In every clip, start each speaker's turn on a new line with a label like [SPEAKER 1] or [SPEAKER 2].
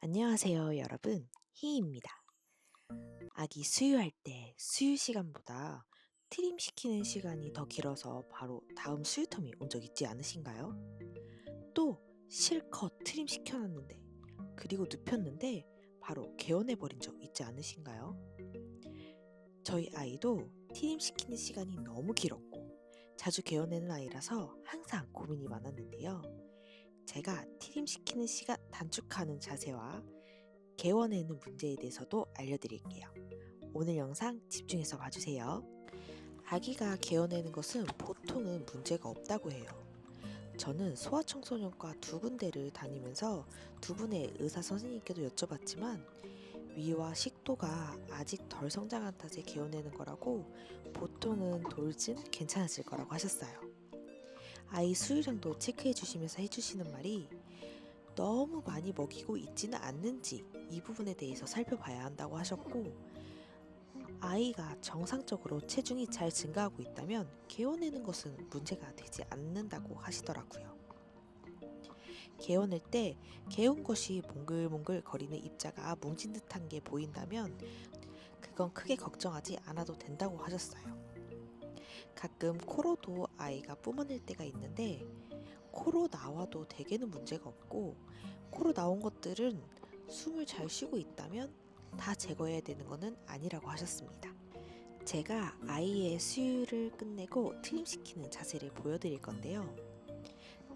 [SPEAKER 1] 안녕하세요, 여러분. 희입니다. 아기 수유할 때 수유 시간보다 트림 시키는 시간이 더 길어서 바로 다음 수유텀이 온 적 있지 않으신가요? 또 실컷 트림 시켜놨는데 그리고 눕혔는데 바로 개원해버린 적 있지 않으신가요? 저희 아이도 트림 시키는 시간이 너무 길었고 자주 개원하는 아이라서 항상 고민이 많았는데요. 제가 트림 시키는 시간 단축하는 자세와 개원에는 문제에 대해서도 알려드릴게요. 오늘 영상 집중해서 봐주세요. 아기가 개원하는 것은 보통은 문제가 없다고 해요. 저는 소아청소년과 두 군데를 다니면서 두 분의 의사 선생님께도 여쭤봤지만 위와 식도가 아직 덜 성장한 탓에 개원하는 거라고 보통은 돌진 괜찮아질 거라고 하셨어요. 아이 수유량도 체크해 주시면서 해주시는 말이 너무 많이 먹이고 있지는 않는지 이 부분에 대해서 살펴봐야 한다고 하셨고 아이가 정상적으로 체중이 잘 증가하고 있다면 개원하는 것은 문제가 되지 않는다고 하시더라고요. 개원할 때 개운 것이 몽글몽글 거리는 입자가 뭉친 듯한 게 보인다면 그건 크게 걱정하지 않아도 된다고 하셨어요. 가끔 코로도 아이가 뿜어낼 때가 있는데 코로 나와도 대개는 문제가 없고 코로 나온 것들은 숨을 잘 쉬고 있다면 다 제거해야 되는 것은 아니라고 하셨습니다. 제가 아이의 수유를 끝내고 트림시키는 자세를 보여드릴 건데요.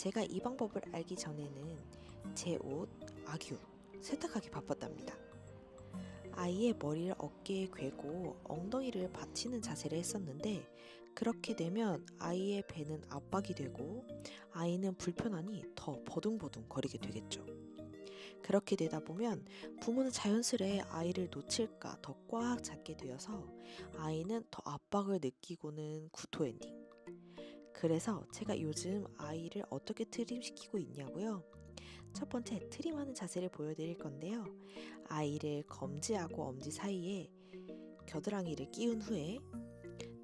[SPEAKER 1] 제가 이 방법을 알기 전에는 제 옷, 아기 옷 세탁하기 바빴답니다. 아이의 머리를 어깨에 괴고 엉덩이를 받치는 자세를 했었는데 그렇게 되면 아이의 배는 압박이 되고 아이는 불편하니 더 버둥버둥 거리게 되겠죠. 그렇게 되다 보면 부모는 자연스레 아이를 놓칠까 더 꽉 잡게 되어서 아이는 더 압박을 느끼고는 구토 엔딩. 그래서 제가 요즘 아이를 어떻게 트림시키고 있냐고요? 첫 번째 트림하는 자세를 보여드릴 건데요. 아이를 검지하고 엄지 사이에 겨드랑이를 끼운 후에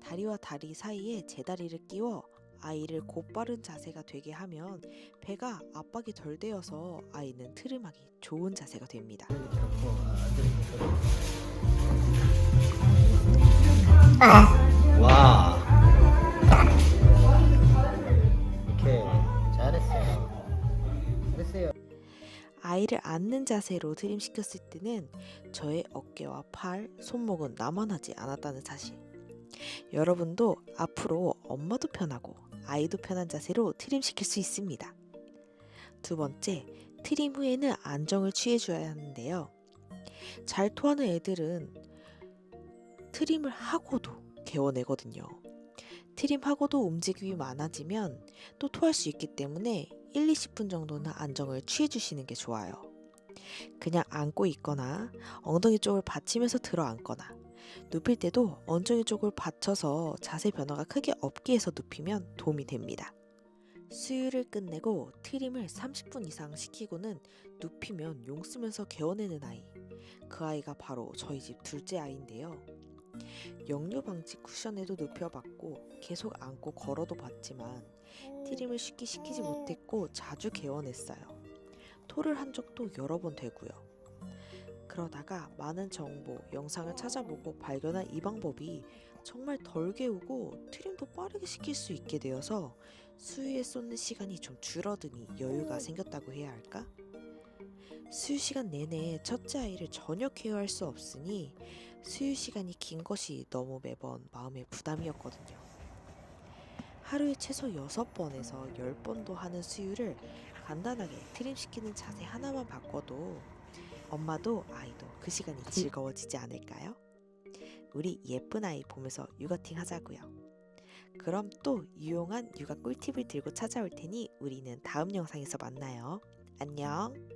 [SPEAKER 1] 다리와 다리 사이에 제 다리를 끼워 아이를 곧바른 자세가 되게 하면 배가 압박이 덜 되어서 아이는 트림하기 좋은 자세가 됩니다.
[SPEAKER 2] 그 잘했어요. 잘했어요.
[SPEAKER 1] 아이를 앉는 자세로 트림시켰을 때는 저의 어깨와 팔, 손목은 나만 하지 않았다는 사실. 여러분도 앞으로 엄마도 편하고 아이도 편한 자세로 트림시킬 수 있습니다. 두 번째, 트림 후에는 안정을 취해줘야 하는데요. 잘 토하는 애들은 트림을 하고도 개워내거든요. 트림하고도 움직임이 많아지면 또 토할 수 있기 때문에 1, 20분 정도는 안정을 취해 주시는 게 좋아요. 그냥 안고 있거나 엉덩이 쪽을 받치면서 들어 앉거나 눕힐 때도 엉덩이 쪽을 받쳐서 자세 변화가 크게 없게 해서 눕히면 도움이 됩니다. 수유를 끝내고 트림을 30분 이상 시키고는 눕히면 용 쓰면서 개워내는 아이. 그 아이가 바로 저희 집 둘째 아이인데요. 역류 방지 쿠션에도 눕혀봤고 계속 안고 걸어도 봤지만 트림을 쉽게 시키지 못했고 자주 개원했어요. 토를 한 적도 여러 번 되고요. 그러다가 많은 정보, 영상을 찾아보고 발견한 이 방법이 정말 덜 개우고 트림도 빠르게 시킬 수 있게 되어서 수유에 쏟는 시간이 좀 줄어드니 여유가 생겼다고 해야 할까? 수유 시간 내내 첫째 아이를 전혀 케어할 수 없으니 수유 시간이 긴 것이 너무 매번 마음의 부담이었거든요. 하루에 최소 6번에서 10번도 하는 수유를 간단하게 트림시키는 자세 하나만 바꿔도 엄마도 아이도 그 시간이 즐거워지지 않을까요? 우리 예쁜 아이 보면서 육아팅 하자고요. 그럼 또 유용한 육아 꿀팁을 들고 찾아올 테니 우리는 다음 영상에서 만나요. 안녕.